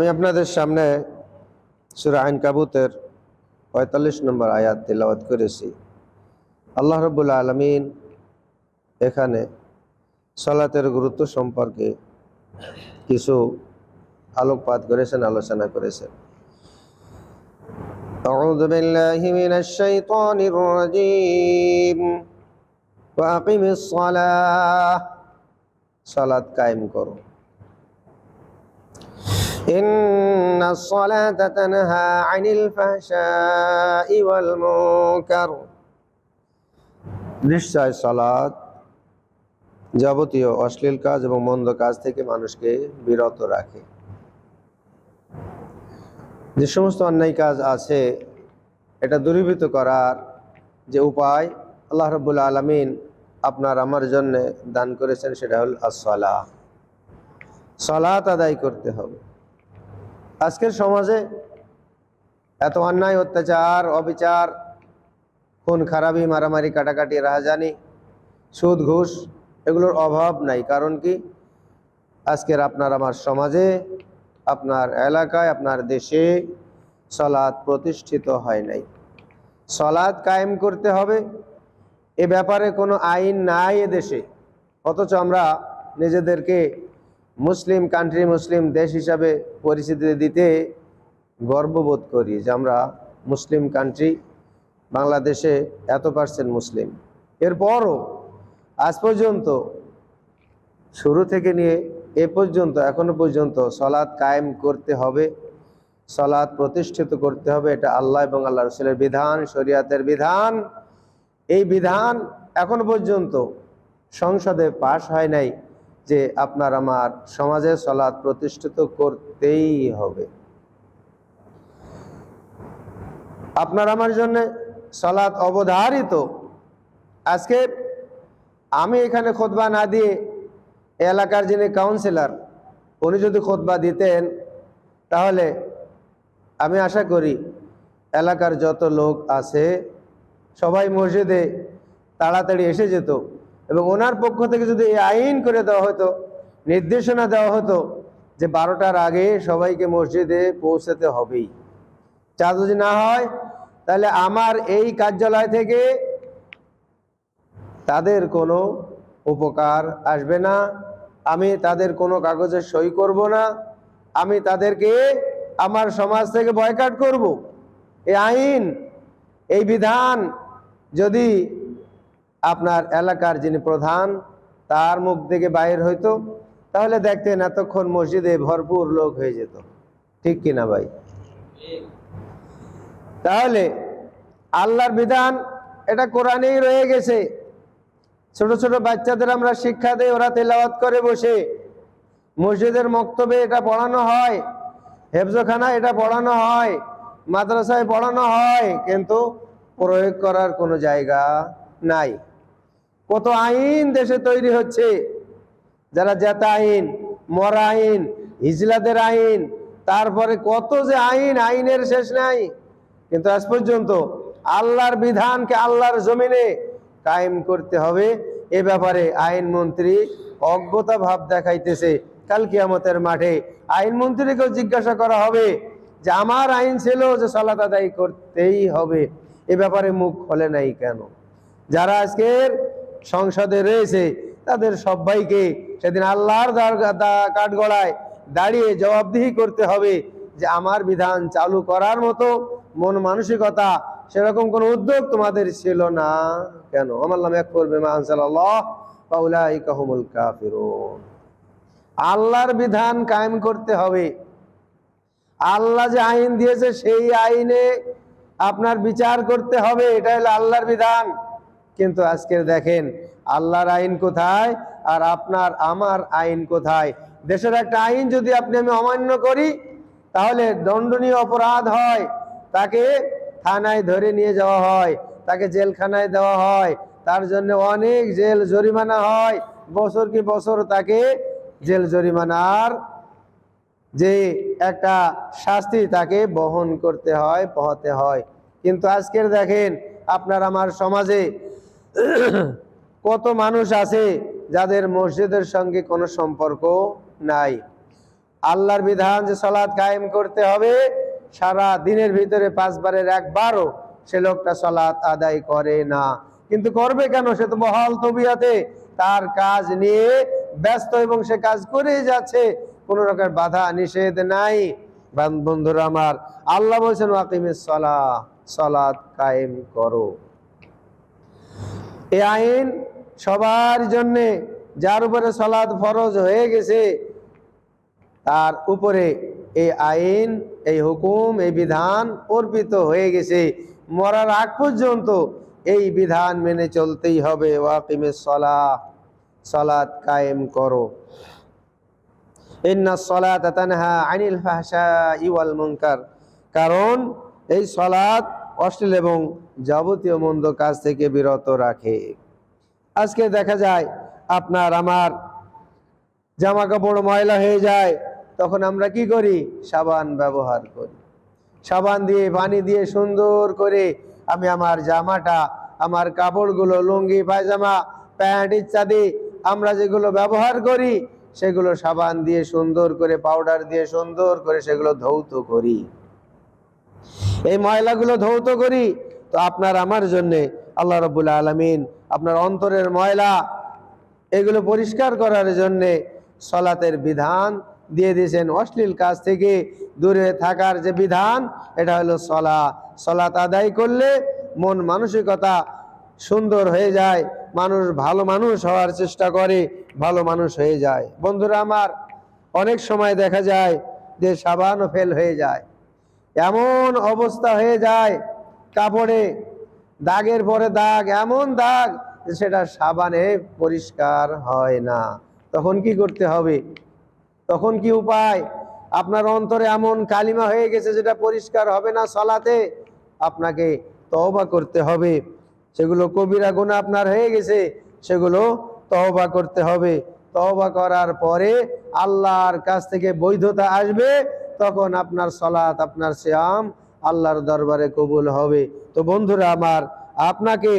আমি আপনাদের সামনে সুরা আইন কাবুতের পঁয়তাল্লিশ নম্বর আয়াত তেলাওয়াত করেছি আল্লাহ রবুল্লা আলমিন এখানে সলাতের গুরুত্ব সম্পর্কে কিছু আলোকপাত করেছেন আলোচনা করেছেন أعوذ بالله من الشيطان الرجيم وأقم الصلاة صلاة قائم করো إن الصلاة تنهى عن الفحشاء والمنكر নিশ্চয় সালাত যাবতীয় অশ্লীল কাজ এবং মন্দ কাজ থেকে মানুষকে বিরত রাখে যে সমস্ত অন্যায় কাজ আছে এটা দূরীভূত করার যে উপায় আল্লাহ রবুল্লা আলমিন আপনার আমার জন্য দান করেছেন সেটা হল আসলা সলাত আদায় করতে হবে আজকের সমাজে এত অন্যায়, অত্যাচার, অবিচার, খুন, খারাপি, মারামারি, কাটাকাটি, রাহাজানি, সুদ, ঘুষ, এগুলোর অভাব নাই। কারণ কি? আজকের আপনার আমার সমাজে, আপনার এলাকায়, আপনার দেশে সলাদ প্রতিষ্ঠিত হয় নাই। সলাদ কায়েম করতে হবে। এ ব্যাপারে কোনো আইন নাই দেশে। অথচ আমরা নিজেদেরকে মুসলিম কান্ট্রি মুসলিম দেশ হিসাবে পরিচিতি দিতে গর্ববোধ করি যে আমরা মুসলিম কান্ট্রি বাংলাদেশে এত পার্সেন্ট মুসলিম। এরপরও আজ পর্যন্ত, শুরু থেকে নিয়ে এ পর্যন্ত, এখনও পর্যন্ত সলাৎ কায়েম করতে হবে, সলাৎ প্রতিষ্ঠিত করতে হবে, এটা আল্লাহ এবং আল্লাহ রসুলের বিধান, শরিয়াতের বিধান। এই বিধান এখনও পর্যন্ত সংসদে পাশ হয় নাই। যে আপনার আমার সমাজে সলাৎ প্রতিষ্ঠিত করতেই হবে। আপনার আমার জন্য সলাৎ অবধারিত। আজকে আমি এখানে খোদবা না দিয়ে এলাকার যিনি কাউন্সিলর উনি যদি খোদবা দিতেন, তাহলে আমি আশা করি এলাকার যত লোক আছে, সবাই মসজিদে তাড়াতাড়ি এসে যেত। এবং ওনার পক্ষ থেকে যদি এই আইন করে দেওয়া হতো, নির্দেশনা দেওয়া হতো যে বারোটার আগে সবাইকে মসজিদে পৌঁছাতে হবেই। চা যদি না হয়, তাহলে আমার এই কার্যালয় থেকে তাদের কোনো উপকার আসবে না। আমি তাদের কোনো কাগজে সই করব না। আমি তাদেরকে আমার সমাজ থেকে বয়কাট করব। এই আইন, এই বিধান যদি আপনার এলাকার যিনি প্রধান, তার মুখ থেকে বাইর হইতো, তাহলে দেখতেন এতক্ষণ মসজিদে ভরপুর লোক হয়ে যেত। ঠিক কিনা ভাই? তাহলে আল্লাহর বিধান, এটা কোরআনেই রয়ে গেছে। ছোট ছোট বাচ্চাদের আমরা শিক্ষা দেই, ওরা তেলাওয়াত করে বসে। মসজিদের মক্তবে এটা পড়ানো হয় হেফজখানায় এটা পড়ানো হয়, মাদ্রাসায় পড়ানো হয়, কিন্তু প্রয়োগ করার কোনো জায়গা নাই। কত আইন দেশে তৈরি হচ্ছে? যারা জেতা আইন, মরা আইন, হিজলাদের আইন, তারপরে কত যে আইন, আইনের শেষ নাই। কিন্তু আজ পর্যন্ত আল্লাহর বিধানকে আল্লাহর জমিনে কায়েম করতে হবে। এ ব্যাপারে আইনমন্ত্রী অজ্ঞতা ভাব দেখাইতেছে। কাল কিয়ামতের মাঠে আইনমন্ত্রীকেও জিজ্ঞাসা করা হবে যে, আমার আইন ছিল যে সলাত আদায় করতেই হবে। এ ব্যাপারে মুখ খোলে নাই কেন? যারা আজকের সংসদে রয়েছে, তাদের সবাইকে সেদিন আল্লাহর কাঠগড়ায় দাঁড়িয়ে জবাবদিহি করতে হবে যে আমার বিধান চালু করার মতো মন মানসিকতা সেরকম কোন উদ্যোগ তোমাদের ছিল না। কেন? আমার নাম এক করবে আল্লাহর বিধান কায়েম করতে হবে। আল্লাহ যে আইন দিয়েছে সেই আইনে আপনার বিচার করতে হবে এটা হলো আল্লাহর বিধান। কিন্তু আজকে দেখেন, আল্লাহর আইন কোথায় আর আপনার আমার আইন কোথায়? দেশের একটা আইন যদি আপনি আমি অমান্য করি, তাহলে দণ্ডনীয় অপরাধ হয়। তাকে থানায় ধরে নিয়ে যাওয়া হয়, তাকে জেলখানায় দেওয়া হয়, তার জন্য অনেক জেল জরিমানা হয়। বছর কি বছর তাকে জেল জরিমানার যে একটা শাস্তি তাকে বহন করতে হয়, পোহাতে হয়। কিন্তু আজকের দেখেন, আপনার আমার সমাজে কত মানুষ আছে যাদের মসজিদের সঙ্গে কোনো সম্পর্ক নাই? আল্লাহর বিধান যে সলাৎ কায়েম করতে হবে, সারা দিনের ভিতরে পাঁচবারের একবারও সে লোকটা সলাৎ আদায় করে না। কিন্তু করবে কেন? সে তো বহাল তবিয়াতে। তার কাজ নিয়ে ব্যস্ত এবং সে কাজ করেই যাচ্ছে। কোন রকম বাধা নিষেধ নাই। বান- বন্ধুরা আমার, আল্লাহ বলছেন ওয়াকিমের সলা সলাৎ কায়েম করো। এই আইন সবার জন্যে, যার উপরে সলাদ ফরজ হয়ে গেছে, তার উপরে এই আইন, এই হুকুম, এই বিধান অর্পিত হয়ে গেছে। মরার আগ পর্যন্ত এই বিধান মেনে চলতেই হবে। ওয়াকিমে সলা সলাদ কায়েম করো। ইন্না আনিল ফাহশা ইওয়াল মুনকার। কারণ এই সলাদ অশ্লীল এবং যাবতীয় মন্দ কাজ থেকে বিরত রাখে। আজকে দেখা যায়, আপনার আমার জামা কাপড় ময়লা হয়ে যায়, তখন আমরা কি করি? সাবান ব্যবহার করি। সাবান দিয়ে, পানি দিয়ে সুন্দর করে আমি আমার জামাটা, আমার কাপড়গুলো, লুঙ্গি, পায়জামা, প্যান্ট ইত্যাদি আমরা যেগুলো ব্যবহার করি, সেগুলো সাবান দিয়ে সুন্দর করে, পাউডার দিয়ে সুন্দর করে সেগুলো ধৌত করি। এই ময়লাগুলো ধৌত করি, তো আপনার আমার জন্যে, আল্লাহ রবুল আলমিন আপনার অন্তরের ময়লা এগুলো পরিষ্কার করার জন্যে সলাতের বিধান দিয়ে দিয়েছেন। অশ্লীল কাজ থেকে দূরে থাকার যে বিধান, এটা হলো সলা। সলাত আদায় করলে মন মানসিকতা সুন্দর হয়ে যায়, মানুষ ভালো মানুষ হওয়ার চেষ্টা করে, ভালো মানুষ হয়ে যায়। বন্ধুরা আমার, অনেক সময় দেখা যায় যে সাবানও ফেল হয়ে যায়। এমন অবস্থা হয়ে যায়, কাপড়ে, দাগের পরে দাগ, এমন দাগ সেটা সাবানে পরিষ্কার হয় না। তখন কি করতে হবে? তখন কি উপায়? আপনার অন্তরে এমন কালিমা হয়ে গেছে যেটা পরিষ্কার হবে না সলাতে, আপনাকে তহবা করতে হবে। সেগুলো কবিরা গুণা আপনার হয়ে গেছে, সেগুলো তহবা করতে হবে। তহবা করার পরে আল্লাহর কাছ থেকে বৈধতা আসবে তখন আপনার সলাত, আপনার শ্যাম আল্লাহর দরবারে কবুল হবে। তো বন্ধুরা আমার, আপনাকে,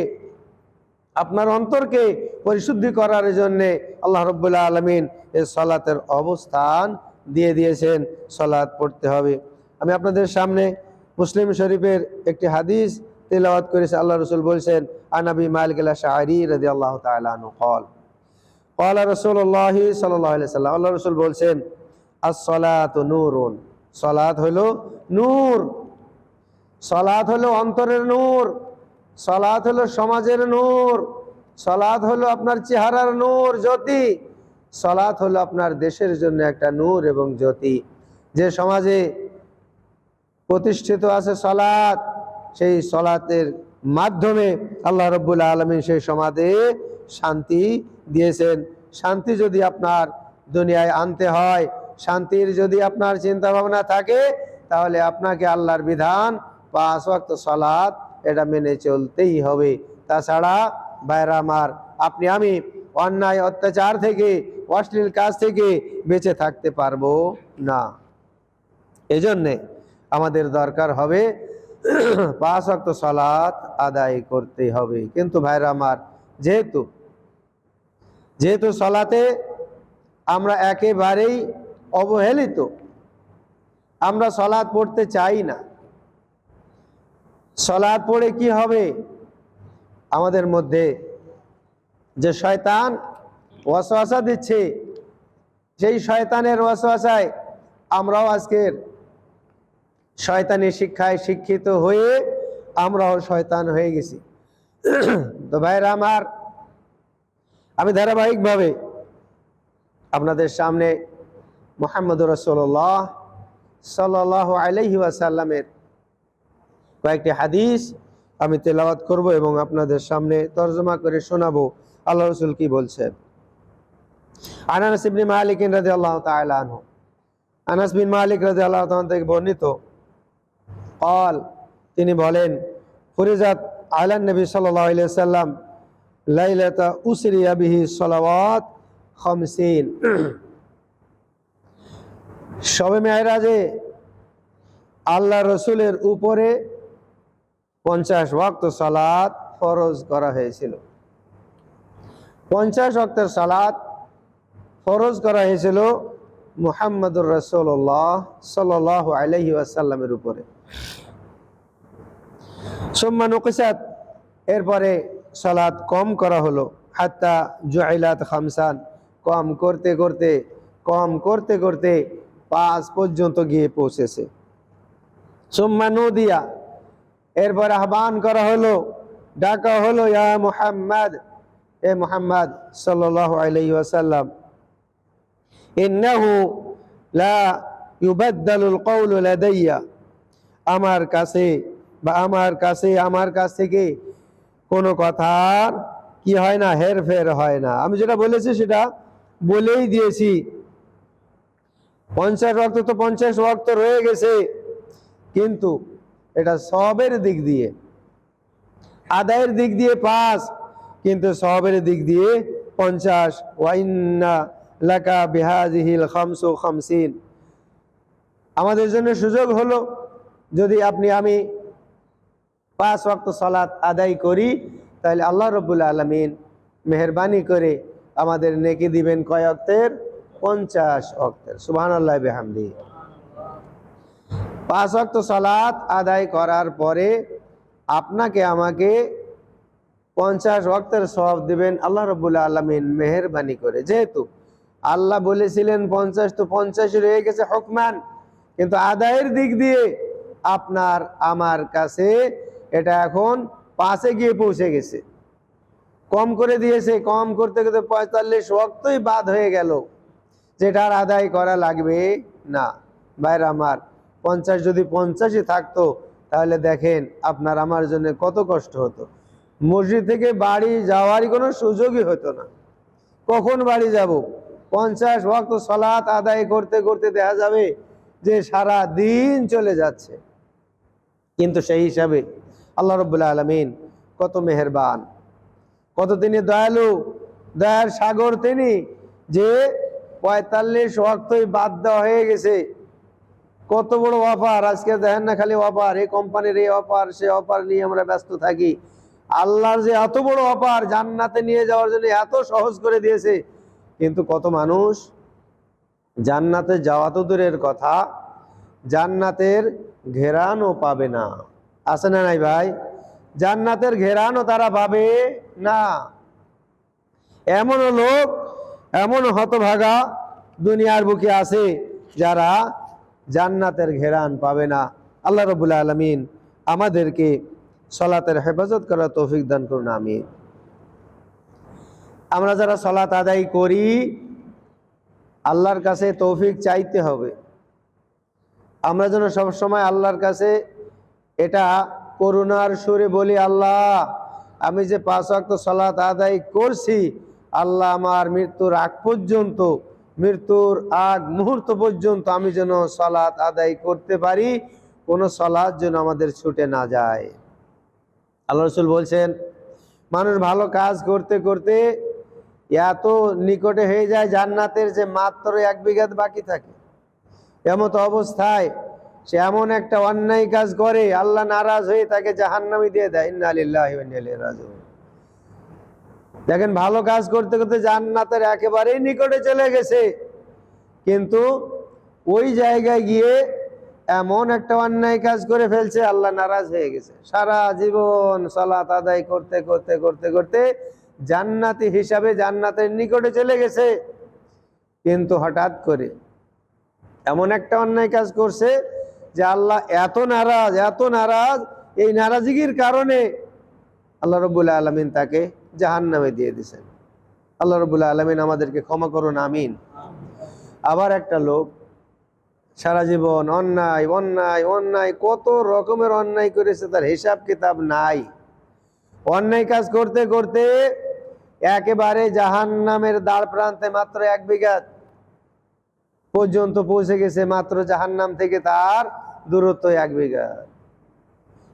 আপনার অন্তরকে পরিশুদ্ধি করার জন্যে আল্লাহ রব্বুল্লাহ আলমিন এ সলাতের অবস্থান দিয়ে দিয়েছেন সলাৎ পড়তে হবে। আমি আপনাদের সামনে মুসলিম শরীফের একটি হাদিস তেলাওয়াত করেছে। আল্লাহ রসুল বলছেন আনাবি মালিকা শাহরি রাজি আল্লাহ তালু কল কলা রসুল্লাহ সাল্লাহ সাল্লাম আল্লাহ রসুল বলছেন আসলাত নূরুন। সালাত হলো নূর। সালাত হলো অন্তরের নূর। সালাত হলো সমাজের নূর। সালাত হলো আপনার চেহারার নূর, জ্যোতি। সালাত হলো আপনার দেশের জন্য একটা নূর এবং জ্যোতি। যে সমাজে প্রতিষ্ঠিত আছে সলাৎ, সেই সলাতের মাধ্যমে আল্লাহ রব্বুল আলমী সেই সমাজে শান্তি দিয়েছেন। শান্তি যদি আপনার দুনিয়ায় আনতে হয় শান্তির যদি আপনার চিন্তা ভাবনা থাকে, তাহলে আপনাকে আল্লাহর বিধান বা আসওয়াক্ত সলাদ এটা মেনে চলতেই হবে। তাছাড়া বাইরা আমার, আপনি আমি অন্যায় অত্যাচার থেকে, অশ্লীল কাজ থেকে বেঁচে থাকতে পারব না। এজন্যে আমাদের দরকার হবে পাঁচ অক্ত সলাৎ আদায় করতে হবে। কিন্তু ভাইরা আমার, যেহেতু যেহেতু সলাতে আমরা একেবারেই অবহেলিত। আমরা সলাৎ পড়তে চাই না। সলাদ পড়ে কি হবে? আমাদের মধ্যে যে শয়তান ওয়াসওয়াসা দিচ্ছে সেই শয়তানের ওয়াসওয়াসায় আমরাও আজকের শয়তানি শিক্ষায় শিক্ষিত হয়ে আমরাও শয়তান হয়ে গেছি। তো ভাইরা আমার, আমি ধারাবাহিকভাবে আপনাদের সামনে মোহাম্মদ রসোল্লাহ সাল্লাহ আলহি ওয়াসাল্লামের কয়েকটি হাদিস আমি তেলাওয়াত করব এবং আপনাদের সামনে তর্জমা করে শোনাবো। আল্লাহ রসুল কি বলছেন? আনাস ইবনে মালিক রাজি আল্লাহ তালু আনাস বিন মালিক রাজি আল্লাহ থেকে বর্ণিত কল তিনি বলেন, ফুরিজাত আলান নবী সাল্লাহ সাল্লাম লাইলাতা উসরিয়া বিহি সলাওয়াত খমসিন। শবে মেহরাজে আল্লাহ রসুলের উপরে পঞ্চাশ ওয়াক্ত সালাত ফরজ করা হয়েছিল। পঞ্চাশ ওয়াক্তের সালাত ফরজ করা হয়েছিল মুহাম্মদুর রসুল্লাহ সাল আলহি আসাল্লামের উপরে। সম্মানুকিসাত এরপরে সালাত কম করা হলো। হাত্তা জুয়াইলাত খামসান, কম করতে করতে, কম করতে করতে পাঁচ পর্যন্ত গিয়ে পৌঁছেছে। সুম্মা নদিয়া, এরপর আহ্বান করা হলো, ডাকা হলো মুহাম্মদ, এ মুহাম্মদ সাল্লাল্লাহু আলাইহি লা আমার কাছে বা আমার কাছে, আমার কাছ থেকে কোনো কথার কি হয় না, হেরফের হয় না। আমি যেটা বলেছি সেটা বলেই দিয়েছি। পঞ্চাশ রক্ত তো পঞ্চাশ রক্ত রয়ে গেছে। কিন্তু এটা সবের দিক দিয়ে, আদায়ের দিক দিয়ে পাঁচ কিন্তু সবের দিক দিয়ে পঞ্চাশ। ওয়াইন্না লাকা বিহাজিহিল খামসু খামসিন। আমাদের জন্য সুযোগ হলো, যদি আপনি, আমি পাঁচ ওয়াক্ত সালাত আদায় করি, তাহলে আল্লাহ রবুল্লা আলমিন মেহরবানি করে আমাদের নেকি দিবেন কয় অক্তের? পঞ্চাশ অক্তের সুবাহ আল্লাহ বেহামদি। পাঁচ ওয়াক্ত সালাত আদায় করার পরে আপনাকে আমাকে পঞ্চাশ ওয়াক্তের সব দিবেন, আল্লাহ রবুল্লা আলমিন মেহরবানি করে। যেহেতু আল্লাহ বলেছিলেন পঞ্চাশ, তো পঞ্চাশ রয়ে গেছে হকমান। কিন্তু আদায়ের দিক দিয়ে আপনার, আমার কাছে এটা এখন পাঁচে গিয়ে পৌঁছে গেছে। কম করে দিয়েছে, কম করতে করতে পঁয়তাল্লিশ ওয়াক্তই বাদ হয়ে গেল। যেটার আদায় করা লাগবে? না। বাইরে আমার, পঞ্চাশ যদি পঞ্চাশই থাকতো, তাহলে দেখেন আপনার আমার জন্য কত কষ্ট হতো। মসজিদ থেকে বাড়ি যাওয়ারই কোনো সুযোগই হতো না। কখন বাড়ি যাব? পঞ্চাশ ভক্ত সলাৎ আদায় করতে করতে দেখা যাবে যে সারা দিন চলে যাচ্ছে। কিন্তু সেই হিসাবে আল্লাহ রব্বুল্লা আলমিন কত মেহেরবান, কত তিনি দয়ালু, দয়ার সাগর তিনি যে পঁয়তাল্লিশ ওয়াক্তই বাদ দেওয়া হয়ে গেছে। কত বড় অফার? আজকে দেখেন না খালি অফার। এই কোম্পানির এই অফার, সে অফার নিয়ে আমরা ব্যস্ত থাকি। আল্লাহর যে এত বড় অফার, জান্নাতে নিয়ে যাওয়ার জন্য এত সহজ করে দিয়েছে। কিন্তু কত মানুষ? জান্নাতে যাওয়া তো দূরের কথা, জান্নাতের ঘেরানও পাবে না। আছে না নাই ভাই? জান্নাতের ঘেরানও তারা পাবে না। এমনও লোক এমন হতভাগা দুনিয়ার বুকে আছে যারা জান্নাতের ঘেরান পাবে না। আল্লাহ রবুল্লা আলমিন আমাদেরকে সলাতের হেফাজত করার তৌফিক দান করুন আমি আমরা যারা সলাত আদায় করি, আল্লাহর কাছে তৌফিক চাইতে হবে। আমরা যেন সবসময় আল্লাহর কাছে এটা করুণার সুরে বলি, আল্লাহ, আমি যে পাঁচ ওয়াক্ত সলাত আদায় করছি আল্লাহ আমার মৃত্যুর আগ পর্যন্ত, মৃত্যুর আগ মুহূর্ত পর্যন্ত আমি যেন সলাৎ আদায় করতে পারি, কোনো সলাৎ যেন আমাদের ছুটে না যায়। আল্লাহ রসুল বলছেন, মানুষ ভালো কাজ করতে করতে এত নিকটে হয়ে যায় জান্নাতের যে মাত্র এক বিঘাত বাকি থাকে। এমত অবস্থায় সে এমন একটা অন্যায় কাজ করে, আল্লাহ নারাজ হয়ে তাকে জাহান্নামি দিয়ে দেয়, ইন্না লিল্লাহি ওয়া ইন্না ইলাইহি রাজিউন। দেখেন, ভালো কাজ করতে করতে জান্নাতের একেবারেই নিকটে চলে গেছে। কিন্তু ওই জায়গায় গিয়ে এমন একটা অন্যায় কাজ করে ফেলছে, আল্লাহ নারাজ হয়ে গেছে। সারা জীবন সালাত আদায় করতে করতে করতে করতে জান্নাতি হিসাবে জান্নাতের নিকটে চলে গেছে। কিন্তু হঠাৎ করে এমন একটা অন্যায় কাজ করছে যে আল্লাহ এত নারাজ এত নারাজ এই নারাজিগির কারণে আল্লাহ রবুল্লা আলমিন তাকে জাহান নামে দিয়ে দিছেন। আল্লাহ রবুল্লা আলমিন আমাদেরকে ক্ষমা করুন, আমিন। আবার একটা লোক, সারা জীবন অন্যায় অন্যায় অন্যায়, কত রকমের অন্যায় করেছে, তার হিসাব কিতাব নাই। অন্যায় কাজ করতে করতে একেবারে জাহান নামের দ্বার প্রান্তে মাত্র এক বিঘা পর্যন্ত পৌঁছে গেছে, মাত্র জাহান্নাম থেকে তার দূরত্ব এক বিঘা।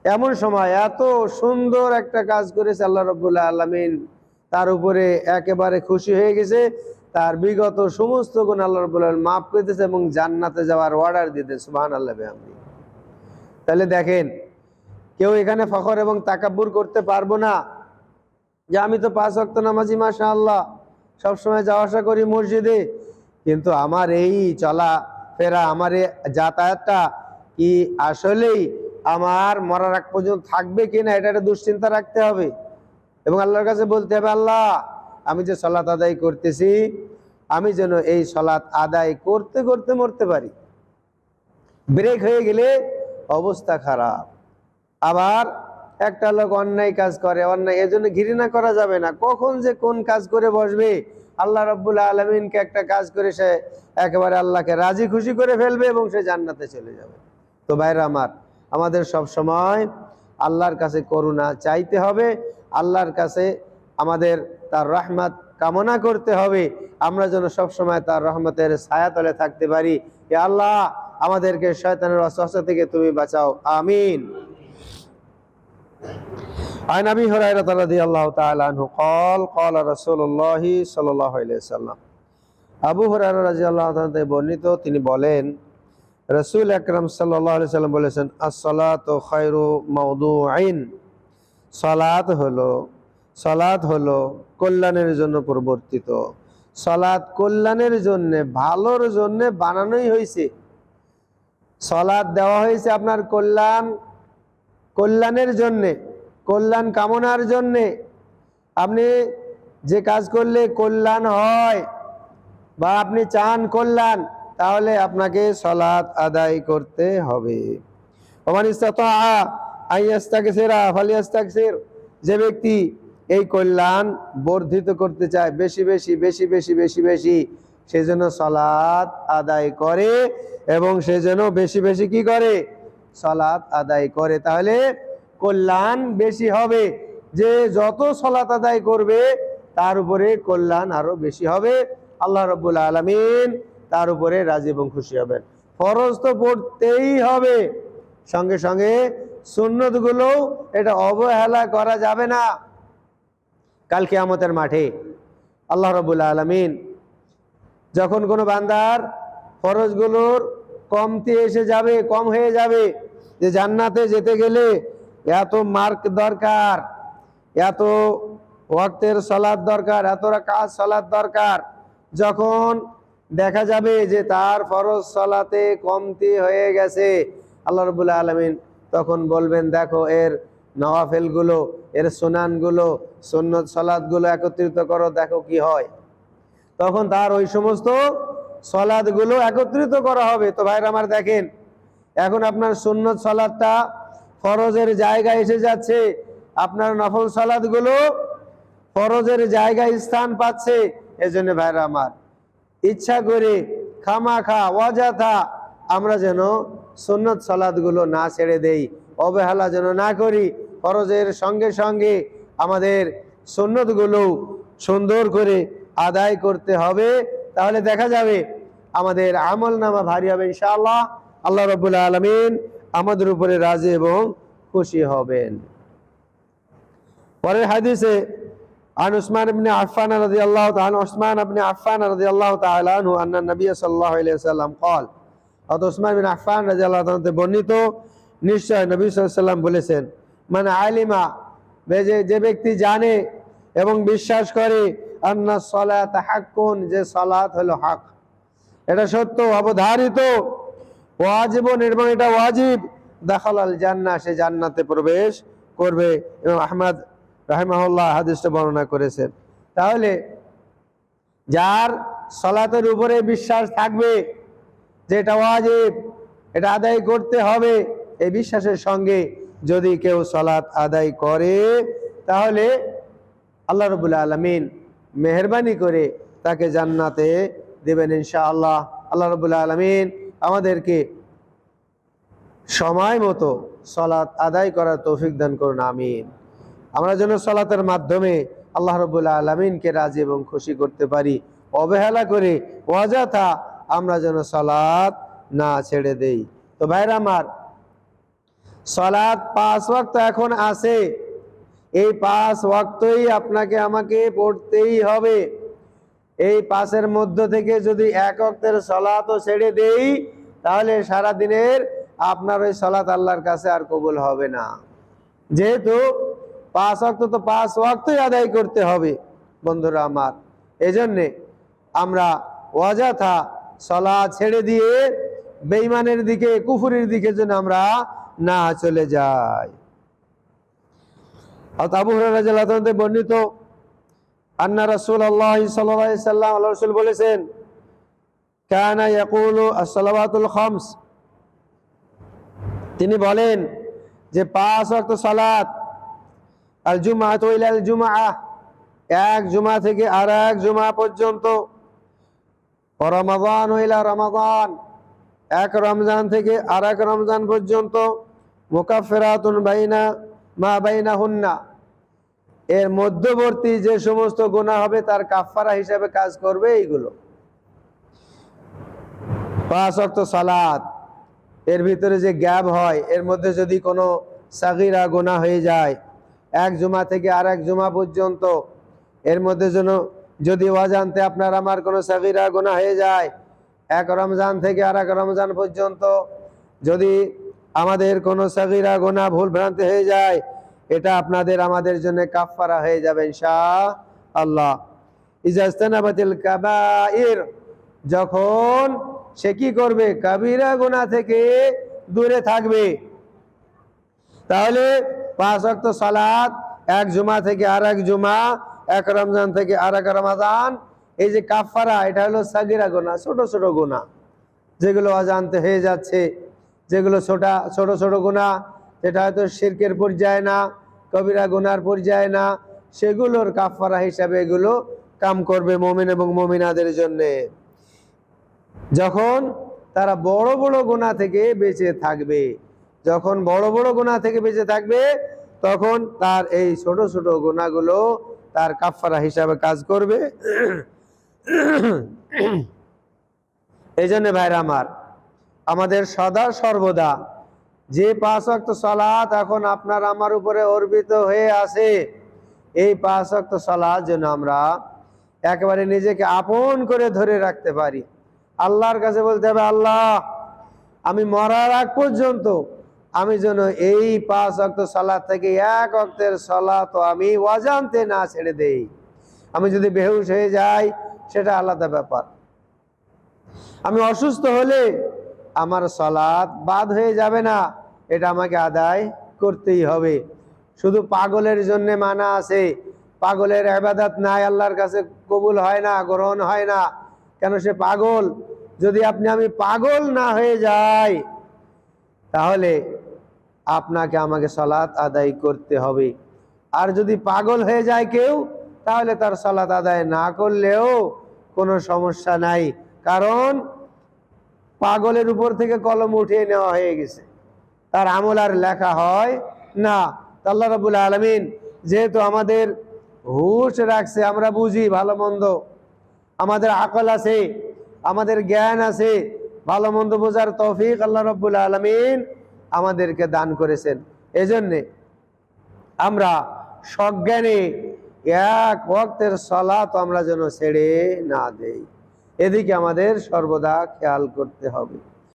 এমন সময় এত সুন্দর একটা কাজ করেছে আল্লাহ রবুল্লাহ আলমিন। তার উপরে একেবারে খুশি হয়ে গেছে। তার বিগত সমস্ত গুণ আল্লাহ রবুল্লাহ মাফ করতেছে এবং জান্নাতে যাওয়ার অর্ডার দিতে সুবাহান আল্লাহ আমি তাহলে দেখেন, কেউ এখানে ফখর এবং তাকাব্বুর করতে পারব না। যে আমি তো পাঁচ অক্ত নামাজি মাসা আল্লাহ সবসময় যাওয়া আসা করি মসজিদে। কিন্তু আমার এই চলা ফেরা আমার এই যাতায়াতটা কি আসলেই আমার মরার আগ পর্যন্ত থাকবে কিনা এটা একটা দুশ্চিন্তা রাখতে হবে। এবং আল্লাহর কাছে বলতে হবে, আল্লাহ, আমি যে সলাৎ আদায় করতেছি, আমি যেন এই সলাৎ আদায় করতে করতে মরতে পারি। ব্রেক হয়ে গেলে অবস্থা খারাপ। আবার একটা লোক অন্যায় কাজ করে, অন্যায় এজন্য ঘৃণা করা যাবে না। কখন যে কোন কাজ করে বসবে, আল্লাহ রব্বুল আলমিনকে একটা কাজ করে সে একেবারে আল্লাহকে রাজি খুশি করে ফেলবে এবং সে জান্নাতে চলে যাবে। তো ভাইরা আমার আমাদের সব সময় আল্লাহর কাছে করুণা চাইতে হবে আল্লাহর কাছে আমাদের তার রহমত কামনা করতে হবে আমরা যেন সব সময় তার রহমতের ছায়াতলে থাকতে পারি এ আল্লাহ আমাদেরকে শয়তানের অস্বস্থ থেকে তুমি বাঁচাও আমিন عن ابي هريره رضي الله تعالى عنه قال قال رسول الله صلى الله عليه وسلم আবু হুরায়রা রাদিয়াল্লাহু তাআলা থেকে বর্ণিত তিনি বলেন রাসূল আকরাম আলাইহি সাল্লাম বলেছেন as-salatu khairu mawdu'in সালাত হলো, সলাত হলো কল্যাণের জন্য প্রবর্তিত। সলাদ কল্যাণের জন্য, ভালোর জন্য বানানোই হয়েছে সলাদ দেওয়া হয়েছে আপনার কল্যাণ, কল্যাণের জন্যে, কল্যাণ কামনার জন্যে। আপনি যে কাজ করলে কল্যাণ হয় বা আপনি চান কল্যাণ তাহলে আপনাকে সলাৎ আদায় করতে হবে। যে ব্যক্তি এই কল্যাণ বর্ধিত করতে চায়, বেশি বেশি বেশি বেশি বেশি বেশি সেজন্য সলাৎ আদায় করে এবং সেজন্য বেশি বেশি কি করে? সলাৎ আদায় করে। তাহলে কল্যাণ বেশি হবে। যে যত সলাৎ আদায় করবে, তার উপরে কল্যাণ আরও বেশি হবে। আল্লাহ রবুল আলমিন তার উপরে রাজি এবং খুশি হবেন। ফরজ তো পড়তেই হবে। সঙ্গে সঙ্গে সুন্নতগুলো এটা অবহেলা করা যাবে না। কাল কিয়ামতের মাঠে আল্লাহ রব্বুল আলমিন যখন কোনো বান্দার ফরজগুলোর কমতি এসে যাবে, কম হয়ে যাবে, যে জান্নাতে যেতে গেলে এত মার্ক দরকার, এত ওয়াক্তের সলাদ দরকার, এত কাজ সলাদ দরকার, যখন দেখা যাবে যে তার ফরজ সলাতে কমতি হয়ে গেছে। আল্লাহ রবুল্লা আলমিন তখন বলবেন, দেখো, এর নওয়াফেলগুলো, এর সোনানগুলো সন্ন্যত সলাদগুলো একত্রিত করো, দেখো কি হয়। তখন তার ওই সমস্ত সলাদগুলো একত্রিত করা হবে। তো ভাইরা আমার দেখেন, এখন আপনার সুন্নত সলাদটা ফরজের জায়গায় এসে যাচ্ছে, আপনার নফল সলাদগুলো ফরজের জায়গায় স্থান পাচ্ছে। এজন্য ভাইরা আমার ইচ্ছা করে খামাখা, অযথা আমরা যেন সুন্নত সলাদগুলো না ছেড়ে দেই, অবহেলা যেন না করি, ফরজের সঙ্গে সঙ্গে আমাদের সুন্নতগুলো সুন্দর করে আদায় করতে হবে। তাহলে দেখা যাবে আমাদের আমল নামা ভারী হবে ইনশাআল্লাহ। আল্লাহ রবুল্লা আলমিন আমাদের উপরে রাজি এবং খুশি হবেন। পরের হাদিসে عن عثمان بن عفان رضي الله تعالى عن عثمان بن عفان رضي الله تعالى عنه أن النبي صلى الله عليه وسلم قال অত ওসমান বিন আফফান রাদিয়াল্লাহু তাআলা থেকে বর্ণিত নিশ্চয় নবী সাল্লাল্লাহু আলাইহি সাল্লাম বলেছেন মানে আলিমা যে যে ব্যক্তি জানে এবং বিশ্বাস করে আন্না সলাত হাক্কুন যে সালাত হলো হক এটা সত্য অবধারিত ওয়াজিবন এবং এটা ওয়াজিব দাখাল আল জান্নাহ সে জান্নাতে প্রবেশ করবে এবং আহমদ রাহিমাহুল্লাহ হাদিসটা বর্ণনা করেছেন তাহলে যার সলাতের উপরে বিশ্বাস থাকবে, যে এটা ওয়াজিব, এটা আদায় করতে হবে, এই বিশ্বাসের সঙ্গে যদি কেউ সলাৎ আদায় করে, তাহলে আল্লাহ রবুল্লা আলমিন মেহরবানি করে তাকে জান্নাতে দেবেন ইনশাআল্লাহ। আল্লাহ রবুল্লা আলমিন আমাদেরকে সময় মতো সলাৎ আদায় করার তৌফিক দান করুন, আমিন। আমরা যেন সলাতের মাধ্যমে আল্লাহ রবুল্লা আলমিনকে রাজি এবং খুশি করতে পারি। অবহেলা করে অযথা আমরা যেন সলাৎ না ছেড়ে দেই। তো ভাইরা আমার সলাৎ পাঁচ ওয়াক্ত এখন আছে। এই পাঁচ ওয়াক্তই আপনাকে আমাকে পড়তেই হবে। এই পাঁচের মধ্য থেকে যদি এক অক্তের সলাতও ছেড়ে দেই, তাহলে সারা দিনের আপনার ওই সলাৎ আল্লাহর কাছে আর কবুল হবে না। যেহেতু পাঁচ ওয়াক্ত তো পাঁচ ওয়াক্তই আদায় করতে হবে, বন্ধুরা আমার। এজন্যে আমরা অযথা সলা ছেড়ে দিয়ে বেইমানের দিকে, কুফুরির দিকে যেন আমরা না চলে যাই। আবু থেকে বর্ণিত, আন্না রাসূলুল্লাহ সাল্লাল্লাহু সাল্লাম আল্লাহ রাসূল বলেছেন, কানা ইয়াকুলু আস-সালাওয়াতুল খামস। তিনি বলেন যে পাঁচ ওয়াক্ত সালাত আল জুমআতু ইলাল জুমআহ এক জুমা থেকে আর এক জুমা পর্যন্ত। রমাদান হইলা রমাদান। এক রমজান থেকে আর এক রমজান পর্যন্ত। মুকাফেরাতুন বাইনা মা বাইনা হুন্না এর মধ্যবর্তী যে সমস্ত গোনা হবে, তার কাফারা হিসাবে কাজ করবে এইগুলো। পাঁচ অক্ত সালাদ এর ভিতরে যে গ্যাপ হয়, এর মধ্যে যদি কোনো সাগিরা গোনা হয়ে যায় এক জুমা থেকে আর এক জুমা পর্যন্ত। এর মধ্যে যেন যদি অজান্তে আপনার আমার কোনো সাগিরা গোনা হয়ে যায়, এক রমজান থেকে আর এক রমজান পর্যন্ত যদি আমাদের কোনো সাগিরা গোনা ভুল ভ্রান্তি হয়ে যায়, এটা আপনাদের আমাদের জন্য কাফারা হয়ে যাবে ইনশাআ আল্লাহ ইজাস্তানাবাতিল কাবাইর, যখন সে কি করবে? কাবিরা গুনাহ থেকে দূরে থাকবে। তাহলে পাঁচ ওয়াক্ত সালাদ এক জুমা থেকে আর এক জুমা, এক রমজান থেকে আর এক রমাদান। এই যে কাফারা এটা হলো সাগিরা গোনা ছোট ছোট গোনা যেগুলো অজান্তে হয়ে যাচ্ছে, যেগুলো ছোটা, ছোট ছোট গোনা যেটা হয়তো শিরকের পর্যায়ে না, কবিরা গোনার পর্যায়ে না, সেগুলোর কাফারা হিসাবে এগুলো কাম করবে মমিন এবং মমিনাদের জন্যে। যখন তারা বড় বড় গোনা থেকে বেঁচে থাকবে যখন বড় বড় গোনা থেকে বেঁচে থাকবে, তখন তার এই ছোট ছোট গোনাগুলো তার কাফারা হিসাবে কাজ করবে। এই জন্য ভাইরা আমার, আমাদের সদা সর্বদা যে পাঁচ অক্ত সলাৎ এখন আপনার আমার উপরে অর্পিত হয়ে আছে, এই পাঁচ অক্ত সলাৎ যেন আমরা একেবারে নিজেকে আপন করে ধরে রাখতে পারি। আল্লাহর কাছে বলতে হবে, আল্লাহ, আমি মরার আগ পর্যন্ত আমি যেন এই পাঁচ অক্ত সালাত থেকে এক অক্তের সলাত আমি অজান্তে না ছেড়ে দেই। আমি যদি বেহুশ হয়ে যাই, সেটা আলাদা ব্যাপার। আমি অসুস্থ হলে আমার সলাদ বাদ হয়ে যাবে না, এটা আমাকে আদায় করতেই হবে। শুধু পাগলের জন্য মানা আছে। পাগলের আবাদাত নাই, আল্লাহর কাছে কবুল হয় না, গ্রহণ হয় না। কেন সে পাগল? যদি আপনি আমি পাগল না হয়ে যাই, তাহলে আপনাকে আমাকে সলাৎ আদায় করতে হবে। আর যদি পাগল হয়ে যায় কেউ, তাহলে তার সলাৎ আদায় না করলেও কোনো সমস্যা নাই। কারণ পাগলের উপর থেকে কলম উঠিয়ে নেওয়া হয়ে গেছে। তার আমল আর লেখা হয় না। আল্লাহ রাবুল আলমিন যেহেতু আমাদের হুশ রাখছে, আমরা বুঝি ভালো মন্দ। আমাদের আকল আছে, আমাদের জ্ঞান আছে, ভালো মন্দ বোঝার তৌফিক আল্লাহ রব্বুল আলমিন আমাদেরকে দান করেছেন। এজন্যে আমরা সজ্ঞানে এক সলা তো আমরা যেন ছেড়ে না দেই। এদিকে আমাদের সর্বদা খেয়াল করতে হবে।